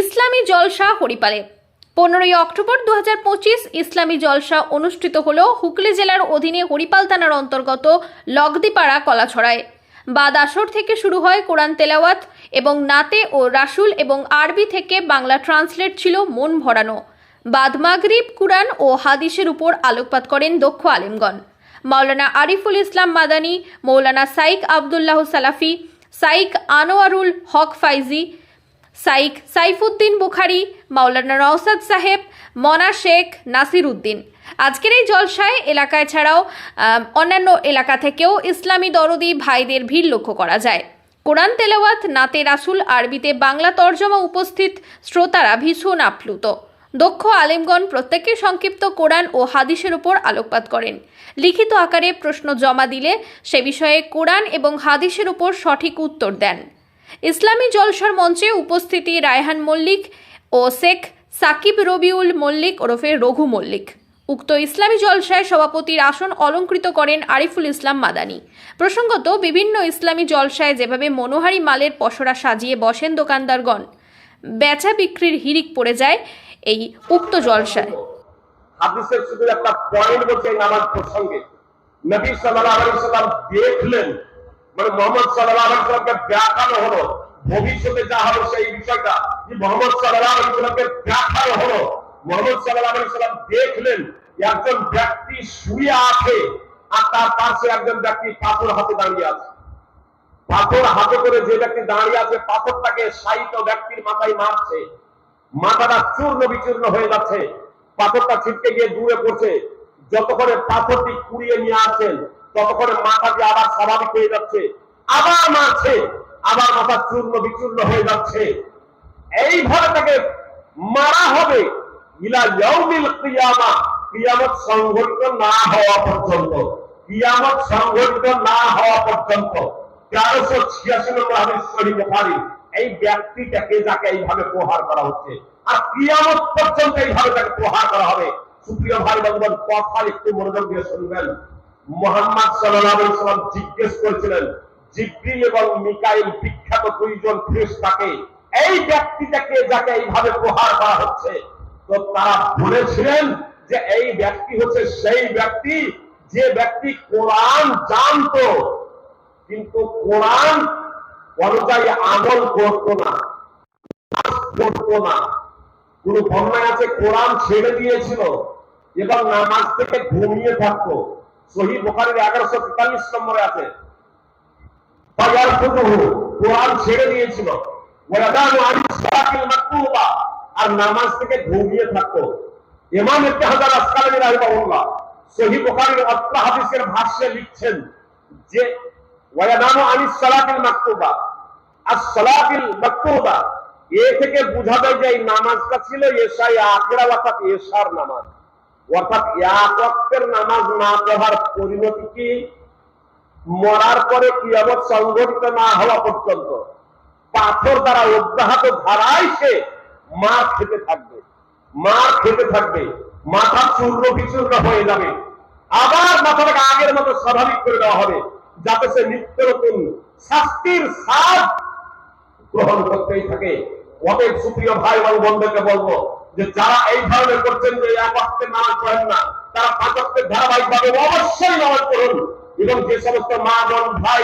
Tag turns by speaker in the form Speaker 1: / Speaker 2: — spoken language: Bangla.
Speaker 1: ইসলামী জলসা হরিপালে। পনেরোই অক্টোবর দু হাজার পঁচিশ ইসলামী জলসা অনুষ্ঠিত হল হুগলি জেলার অধীনে হরিপাল থানার অন্তর্গত লগদিপাড়া কলাছড়ায়। বাদ আসর থেকে শুরু হয় কোরআন তেলাওয়াত এবং নাতে ও রাসুল এবং আরবি থেকে বাংলা ট্রান্সলেট ছিল মন ভরানো। বাদ মাগরিব, কুরআন ও হাদিসের উপর আলোকপাত করেন দক্ষ আলেমগণ। মাওলানা আরিফুল ইসলাম মাদানী মৌলানা psych Abdullah Salafi, psych Anwarul Haque Faizi psych Saifuddin Bukhari, মাওলানা নওসাদ সাহেব, মনা শেখ নাসির উদ্দিন আজকের এই জলসায় এলাকায় ছাড়াও অন্যান্য এলাকা থেকেও ইসলামী দরদি ভাইদের ভিড় লক্ষ্য করা যায়। কোরআন তেলাওয়াত, নাতে রাসুল, আরবিতে বাংলা তর্জমা উপস্থিত, শ্রোতারা ভীষণ আপ্লুত। দক্ষ আলেমগণ প্রত্যেকে সংক্ষিপ্ত কোরআন ও হাদিসের উপর আলোকপাত করেন। লিখিত আকারে প্রশ্ন জমা দিলে সে বিষয়ে কোরআন এবং হাদিসের উপর সঠিক উত্তর দেন। ইসলামী জলসার মঞ্চে উপস্থিতি রায়হান মল্লিক ও শেখ সাকিব রবিউল মল্লিক ওরফে রঘু মল্লিক। উক্ত ইসলামী জলসায় সভাপতির আসন অলঙ্কৃত করেন আরিফুল ইসলাম মাদানী। প্রসঙ্গত, বিভিন্ন ইসলামী জলসায় যেভাবে মনোহারি মালের পসরা সাজিয়ে বসেন দোকানদারগণ, বেচা বিক্রির হিরিক পড়ে যায় এই উক্ত জলসায়।
Speaker 2: হাদিসের শুধু একটা পয়েন্ট বলছে নামাজ প্রসঙ্গে নবী সাল্লাল্লাহু আলাইহি সাল্লাম দেখলেন মানে মোহাম্মদ সাল্লাল্লাহু আলাইহি সাল্লামকে দেখানো হলো। ভবিষ্যতে যা হবে সেই বিষয়টা। মোহাম্মদ সাল্লাল্লাহু আলাইহি সাল্লামকে দেখানো হলো। মোহাম্মদ সাল্লাম দেখলেন একজন ব্যক্তি শুয়ে আছে আর তার পাশে একজন ব্যক্তি পাথর হাতে দাঁড়িয়ে আছে। পাথর হাতে করে যে ব্যক্তি দাঁড়িয়ে আছে, পাথরটাকে সাহিত্য ব্যক্তির মাথায় মারছে। মাথাটা চূর্ণ বিচূর্ণ হয়ে যাচ্ছে। পাথরটা ছিটকে গিয়ে দূরে পড়ছে। যতক্ষণে পাথরটি কুড়িয়ে নিয়ে আসছেন ততক্ষণে মাথাটি আবার স্বাভাবিক হয়ে যাচ্ছে। আবার মারছে, আবার মাথা চূর্ণ বিচূর্ণ হয়ে যাচ্ছে। এইভাবে তাকে মারা হবে সংঘটিত না হওয়া পর্যন্ত। সংঘটিত না হওয়া পর্যন্ত। তেরোশো ছিয়াশি নম্বর এই ব্যক্তিটাকে যাকে এইভাবে প্রহার করা হচ্ছে। আর কিয়ামত পর্যন্ত এইভাবে তাকে প্রহার করা হবে। সুপ্রিয় ভাই বন্ধুগণ কথা একটু মনোযোগ দিয়ে শুনবেন। মোহাম্মদ সাল্লাম জিজ্ঞেস করেছিলেন, জিব্রিল এবং মিকাইল বিখ্যাত দুইজন এই ব্যক্তিটাকে যাকে এইভাবে প্রহার করা হচ্ছে? তো তারা বলেছিলেন যে, এই ব্যক্তি হচ্ছে সেই ব্যক্তি, যে ব্যক্তি কোরআন জানতো, কিন্তু কোরআন অনুযায়ী আমল করত না করত না। কোন বন্যায় আছে, কোরআন ছেড়ে দিয়েছিল এবং নামাজ থেকে ঘুমিয়ে থাকতো। সহি বোখারির এগারোশো তেতাল্লিশ নম্বরে আছে। কোরআন ছেড়ে দিয়েছিল। আর নামাজ থেকে ঘুমিয়ে থাকতো রাহিমাহুল্লাহ সহি বুখারীর হাদিসের ভাষ্যে লিখছেন যে, ওয়াদানু আনিস সালাতিল মাকতুবা। আর সালাতিল মাকতুবা, এ থেকে বোঝা যে এই নামাজটা ছিল এশাই আখেরা অর্থাৎ এশার নামাজ। অর্থাৎ এক নামাজ না পড়ার পরিণতি কি? মরার পরে কিয়ামত সংঘটিত না হওয়া পর্যন্ত পাথর দ্বারা অব্যাহত ধারায় সে মার খেতে থাকবে। মার খেতে থাকবে। মাথা চূর্ণ বিচূর্ণ হয়ে যাবে। আবার মাথাটাকে আগের মতো স্বাভাবিক করে দেওয়া হবে যাতে সে নিত্য নতুন শাস্তির স্বাদ গ্রহণ করতেই থাকে। অতএব সুপ্রিয় ভাই এবং বন্ধুকে বলব যে যারা এই ধরনের করছেন যে এক অর্থে নামাজ পড়েন না, তারা পাঁচ অর্থে ধারাবাহিক ভাবে অবশ্যই নামাজ পড়ুন। এবং যে সমস্ত মা বোন, ভাই